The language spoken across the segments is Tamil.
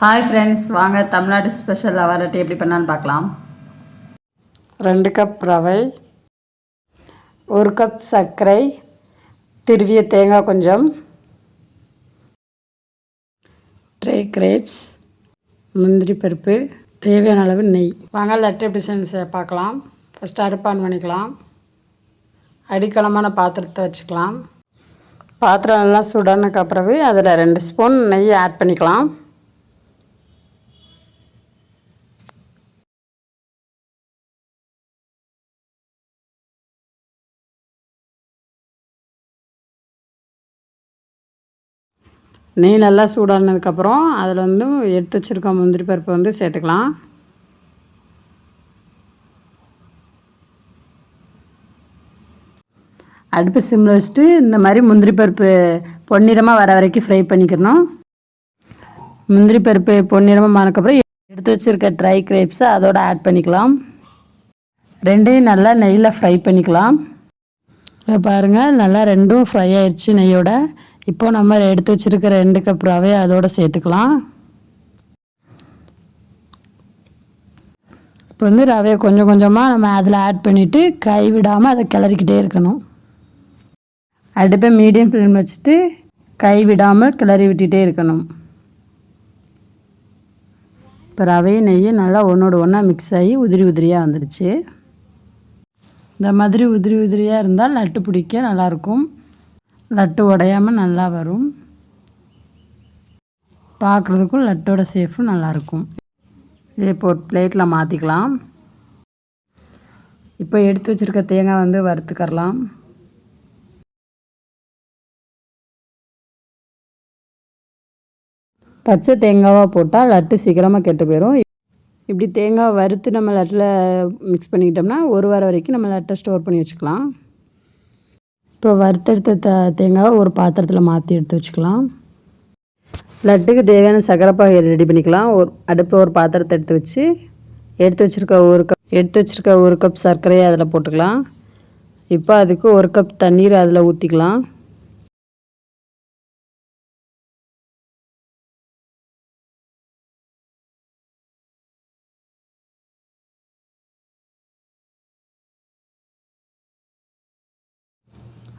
ஹாய் ஃப்ரெண்ட்ஸ் வாங்க தமிழ்நாடு ஸ்பெஷல் அவரட்டி எப்படி பண்ணான்னு பார்க்கலாம். ரெண்டு கப் ரவை ஒரு கப் சர்க்கரை திருவிய தேங்காய் கொஞ்சம் ட்ரே கிரேப்ஸ் முந்திரி பருப்பு தேவையான அளவு நெய். வாங்க லெட்டர் எப்படி பார்க்கலாம். ஃபஸ்ட்டு அடுப்பு ஆன் பண்ணிக்கலாம் அடிக்கலமான பாத்திரத்தை வச்சுக்கலாம். பாத்திரம் நல்லா சுடானதுக்கு பிறகு அதில் ரெண்டு ஸ்பூன் நெய் ஆட் பண்ணிக்கலாம். நெய் நல்லா சூடானதுக்கப்புறம் அதில் வந்து எடுத்து வச்சுருக்க முந்திரி பருப்பு வந்து சேர்த்துக்கலாம். அடுப்பு சிம்மில் வச்சுட்டு இந்த மாதிரி முந்திரி பருப்பு பொன்னிறமாக வர வரைக்கும் ஃப்ரை பண்ணிக்கணும். முந்திரி பருப்பு பொன்னிறமாக ஆனதுக்கப்புறம் எடுத்து வச்சுருக்க ட்ரை கிரேப்ஸை அதோட ஆட் பண்ணிக்கலாம். ரெண்டையும் நல்லா நெய்யில் ஃப்ரை பண்ணிக்கலாம். இப்போ பாருங்கள் நல்லா ரெண்டும் ஃப்ரை ஆயிடுச்சு நெய்யோட. இப்போ நம்ம எடுத்து வச்சுருக்கிற ரெண்டு கப் ரவை அதோடு சேர்த்துக்கலாம். இப்போ வந்து ரவையை கொஞ்சம் கொஞ்சமாக நம்ம அதில் ஆட் பண்ணிவிட்டு கை விடாமல் அதை கிளறிக்கிட்டே இருக்கணும். அடுப்பை மீடியம் ஃப்ளேம் வச்சுட்டு கை விடாமல் கிளறி விட்டுட்டே இருக்கணும். இப்போ ரவையும் நெய்யும் நல்லா ஒன்றோட ஒன்றா மிக்ஸ் ஆகி உதிரி உதிரியாக வந்துடுச்சு இந்த மாதிரி உதிரி உதிரியாக இருந்தால் லட்டு பிடிக்க நல்லாயிருக்கும் லட்டு உடையாமல் நல்லா வரும். பார்க்குறதுக்கும் லட்டோட சேஃபும் நல்லாயிருக்கும் இதே இப்போ ஒரு பிளேட்டில் மாற்றிக்கலாம் இப்போ எடுத்து வச்சுருக்க தேங்காய் வந்து வறுத்துக்கரலாம். பச்சை தேங்காவாக போட்டால் லட்டு சீக்கிரமாக கெட்டு போயிடும் இப்படி தேங்காய் வறுத்து நம்ம லட்டில் மிக்ஸ் பண்ணிக்கிட்டோம்னா ஒரு வாரம் வரைக்கும் நம்ம லட்டை ஸ்டோர் பண்ணி வச்சுக்கலாம். இப்போ வறுத்தெடுத்த த தேங்காவை ஒரு பாத்திரத்தில் மாற்றி எடுத்து வச்சுக்கலாம். லட்டுக்கு தேவையான சக்கரைப்பாகை ரெடி பண்ணிக்கலாம். ஒரு அடுப்பில் ஒரு பாத்திரத்தை எடுத்து வச்சு எடுத்து வச்சுருக்க ஒரு கப் எடுத்து வச்சுருக்க ஒரு கப் சர்க்கரையை அதில் போட்டுக்கலாம். இப்போ அதுக்கு ஒரு கப் தண்ணீர் அதில் ஊற்றிக்கலாம்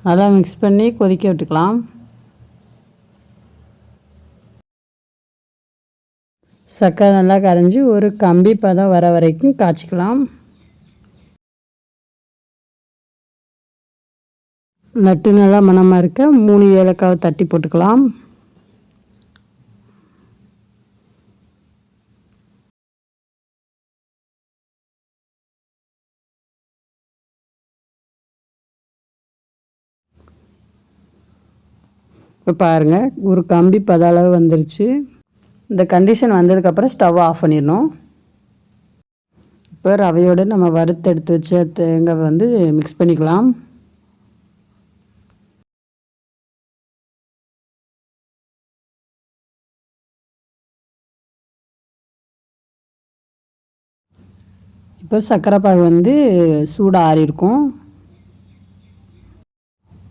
நல்லா மிக்ஸ் பண்ணி கொதிக்க விட்டுக்கலாம். சர்க்கரை நல்லா கரைஞ்சி ஒரு கம்பி பதம் வர வரைக்கும் காய்ச்சிக்கலாம். நட்டு நல்லா மணமாக இருக்க மூணு ஏலக்காவை தட்டி போட்டுக்கலாம். இப்போ பாருங்கள் ஒரு கம்பி பதளவு வந்துருச்சு. இந்த கண்டிஷன் வந்ததுக்கப்புறம் ஸ்டவ் ஆஃப் பண்ணிடணும். இப்போ ரவையோடு நம்ம வறுத்து எடுத்து வச்ச தேங்காய் வந்து மிக்ஸ் பண்ணிக்கலாம். இப்போ சர்க்கரை பாகு வந்து சூடாக ஆறி இருக்கும்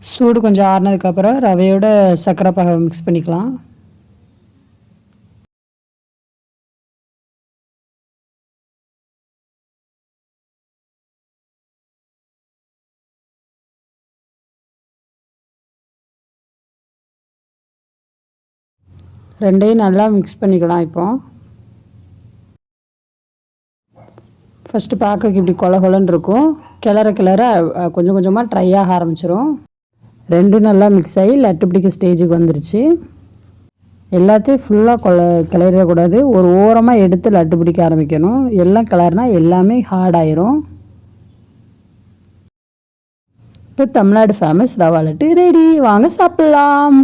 சூடு கொஞ்சம் ஆறினதுக்கப்புறம் ரவையோட சர்க்கரை பாகை மிக்ஸ் பண்ணிக்கலாம். ரெண்டையும் நல்லா மிக்ஸ் பண்ணிக்கலாம் இப்போ. ஃபஸ்ட்டு பார்க்க இப்படி கொல கொலன்னு இருக்கும். கிளற கிளற கொஞ்சம் கொஞ்சமாக ட்ரை ஆக ஆரம்பிச்சிரும். ரெண்டும் நல்லா மிக்ஸ் ஆகி லட்டு பிடிக்க ஸ்டேஜுக்கு வந்துருச்சு. எல்லாத்தையும் ஃபுல்லாக கொல கிளறிடக்கூடாது. ஒரு ஓரமாக எடுத்து லட்டு பிடிக்க ஆரம்பிக்கணும். எல்லாம் கிளறினா எல்லாமே ஹார்ட் ஆயிரும். இப்போ தமிழ்நாடு ஃபேமஸ் ரவா லட்டு ரெடி வாங்க சாப்பிட்லாம்.